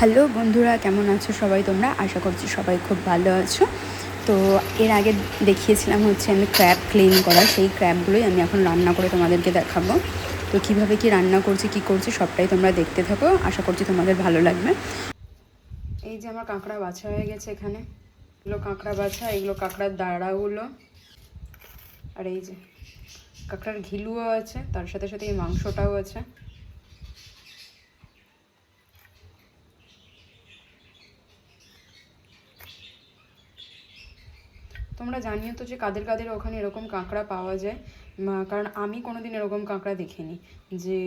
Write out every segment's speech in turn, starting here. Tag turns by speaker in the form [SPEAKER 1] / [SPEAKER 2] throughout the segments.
[SPEAKER 1] Hello বন্ধুরা, কেমন আছো সবাই তোমরা? আশা করছি সবাই খুব ভালো আছো। তো এর আগে দেখিয়েছিলাম হচ্ছে আমি ক্র্যাব ক্লিন করা, সেই ক্র্যাবগুলোই আমি এখন রান্না করে তোমাদেরকে দেখাবো। তো কীভাবে কি রান্না করছি, কি করছি সবটাই তোমরা দেখতে থাকো। আশা করছি তোমাদের ভালো লাগবে। এই যে আমার কাঁকড়া বাছা হয়ে গেছে এখানে। এগুলো কাঁকড়া বাছা, এগুলো কাঁকড়ার দাঁড়াগুলো। আর এই যে কাঁকড়ার ঘিলুও আছে, তার সাথে সাথে এই মাংসটাও আছে। তোমরা জানিও তো যে কাদের কাদের ওখানে এরকম কাঁকড়া পাওয়া যায়। কারণ আমি কোনো দিন এরকম কাঁকড়া দেখিনি, যে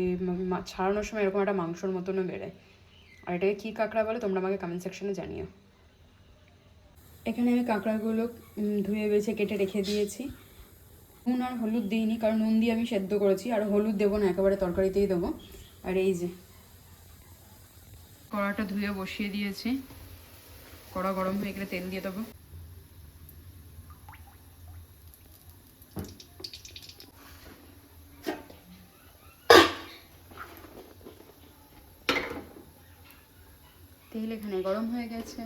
[SPEAKER 1] ছাড়ানোর সময় এরকম একটা মাংসর মতনও বেরোয়। আর এটাকে কী কাঁকড়া বলে তোমরা আমাকে কমেন্ট সেকশনে জানিও। এখানে আমি কাঁকড়াগুলো ধুয়ে বেছে কেটে রেখে দিয়েছি। নুন আর হলুদ দিইনি, কারণ নুন দিয়ে আমি সেদ্ধ করেছি, আর হলুদ দেবো না, একেবারে তরকারিতেই দেবো। আর এই যে, কড়াটা ধুয়ে বসিয়ে দিয়েছি। কড়া গরম হয়ে গেলে তেল দিয়ে দেবো। তেল এখানে গরম হয়ে গেছে।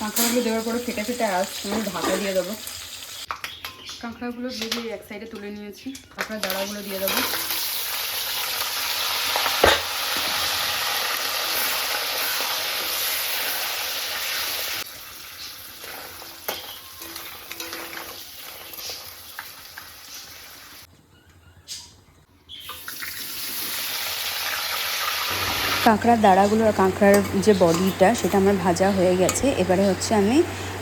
[SPEAKER 1] কাঁকড়াগুলো দেওয়ার পরে ফেটে ফেটে আসছে আমি ঢাকা দিয়ে দেবো। কাঁকড়াগুলো ভেজে এক সাইডে তুলে নিয়েছি। কাঁকড়া দাঁড়াগুলো দিয়ে দেবো। কাঁকড়ার দাঁড়াগুলো কাঁকড়ার যে বডিটা, সেটা আমার ভাজা হয়ে গেছে। এবারে হচ্ছে আমি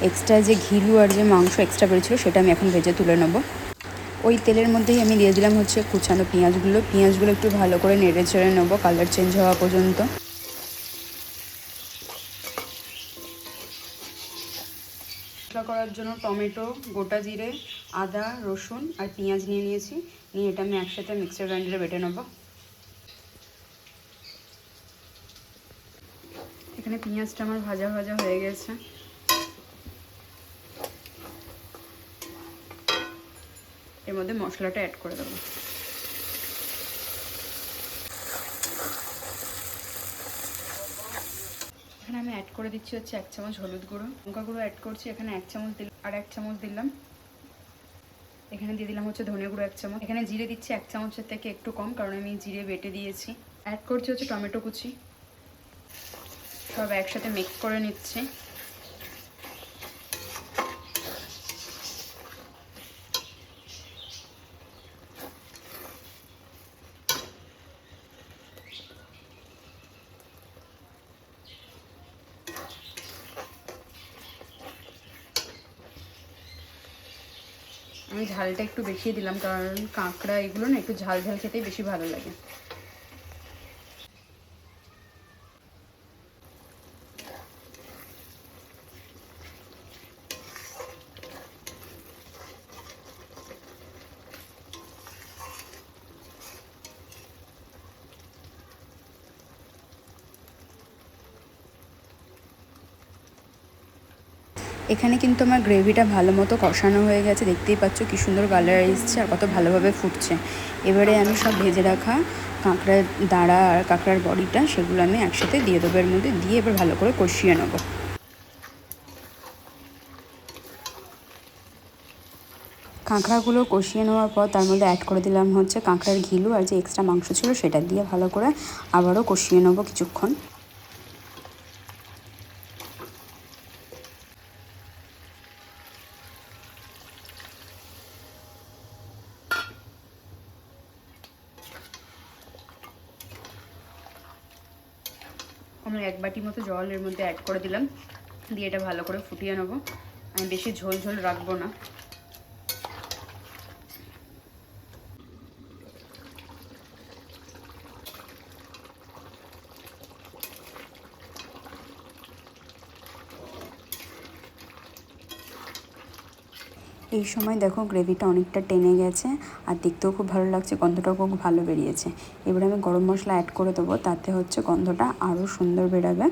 [SPEAKER 1] এক্সট্রা যে ঘিলু আর যে মাংস এক্সট্রা বেরিয়েছিল সেটা আমি এখন ভেজে তুলে নেব। ওই তেলের মধ্যেই আমি দিয়ে দিলাম হচ্ছে কুচানো পেঁয়াজগুলো। পেঁয়াজগুলো একটু ভালো করে নেড়ে চেড়ে নেব কালার চেঞ্জ হওয়া পর্যন্ত। করার জন্য টমেটো, গোটা জিরে, আদা, রসুন আর পেঁয়াজ নিয়ে নিয়েছি। নিয়ে এটা আমি একসাথে মিক্সার গ্রাইন্ডারে বেটে নেব। এখানে পেঁয়াজটা আমার ভাজা ভাজা হয়ে গেছে। এর মধ্যে মশলাটা অ্যাড করে দেবো। এখানে আমি অ্যাড করে দিচ্ছি হচ্ছে এক চামচ হলুদ গুঁড়ো। লঙ্কা গুঁড়ো অ্যাড করছি, এখানে এক চামচ দিলাম আর এক চামচ দিলাম। এখানে দিয়ে দিলাম হচ্ছে ধনে গুঁড়ো এক চামচ। এখানে জিরে দিচ্ছি এক চামচের থেকে একটু কম, কারণ আমি জিরে বেটে দিয়েছি। অ্যাড করছি হচ্ছে টমেটো কুচি। সব একসাথে মিক্স করে নিচ্ছি। আমি ঝালটা একটু বেশি দিলাম, কারণ কাঁকড়া এগুলো না একটু ঝাল ঝাল খেতেই বেশি ভালো লাগে। এখানে কিন্তু আমার গ্রেভিটা ভালো মতো কষানো হয়ে গেছে। দেখতেই পাচ্ছ কি সুন্দর কালার এসছে আর কত ভালোভাবে ফুটছে। এবারে আমি সব ভেজে রাখা কাঁকড়ার দাঁড়া আর কাঁকড়ার বডিটা সেগুলো আমি একসাথে দিয়ে দেবো। এর মধ্যে দিয়ে এবার ভালো করে কষিয়ে নেব। কাঁকড়াগুলো কষিয়ে নেওয়ার পর তার মধ্যে অ্যাড করে দিলাম হচ্ছে কাঁকড়ার ঘিলু আর যে এক্সট্রা মাংস ছিল সেটা দিয়ে ভালো করে আবারও কষিয়ে নেব কিছুক্ষণ। আমি এক বাটি মতো জল এর মধ্যে অ্যাড করে দিলাম। দিয়ে এটা ভালো করে ফুটিয়ে নেব। আমি বেশি ঝোল ঝোল রাখব না। এই সময় দেখো গ্রেভিটা অনেকটা টেনে গেছে আর দেখতেও খুব ভালো লাগছে, গন্ধটাও খুব ভালো বেরিয়েছে। এবারে আমি গরম মশলা অ্যাড করে দেবো, তাতে হচ্ছে গন্ধটা আরও সুন্দর বেরোবে।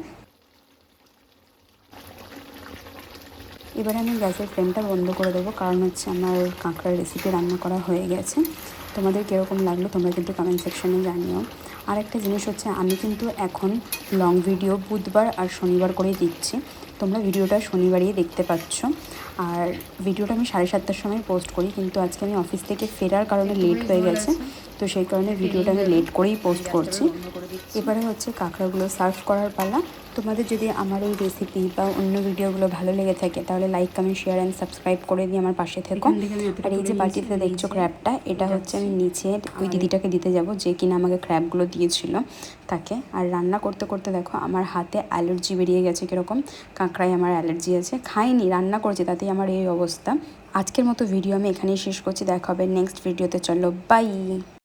[SPEAKER 1] এবারে আমি গ্যাসের ফ্লেমটা বন্ধ করে দেবো, কারণ হচ্ছে আমার কাঁকড়ার রেসিপি রান্না করা হয়ে গেছে। তোমাদের কীরকম লাগল তোমরা কিন্তু কমেন্ট সেকশনে জানিও। আর একটা জিনিস হচ্ছে, আমি কিন্তু এখন লং ভিডিও বুধবার আর শনিবার করেই দিচ্ছি। তোমরা ভিডিওটা শনিবারই দেখতে পাচ্ছ। আর ভিডিওটা আমি সাড়ে সাতটার সময় পোস্ট করি কিন্তু আজকে আমি অফিস থেকে ফেরার কারণে লেট হয়ে গেছে। তো সেই কারণে ভিডিওটা আমি লেট করেই পোস্ট করছি। এবারে হচ্ছে কাঁকড়াগুলো সার্ভ করার পালা। তোমাদের যদি আমার এই রেসিপি বা অন্য ভিডিওগুলো ভালো লেগে থাকে তাহলে like comment share and subscribe করে দিয়ে আমার পাশে থেকো। আর এই যে বাটিতে দেখছ ক্র্যাবটা এটা হচ্ছে আমি নিচে ওই দিদিটাকে দিতে যাব যে কিনা আমাকে ক্র্যাবগুলো দিয়েছিল তাকে। আর রান্না করতে করতে দেখো আমার হাতে অ্যালার্জি বেরিয়ে গেছে কীরকম কাঁকড়ায় আমার অ্যালার্জি আছে। খাইনি রান্না করেছি তাতেই আমার এই অবস্থা। আজকের মতো ভিডিও আমি এখানেই শেষ করছি দেখা হবে নেক্সট ভিডিওতে চলো বাই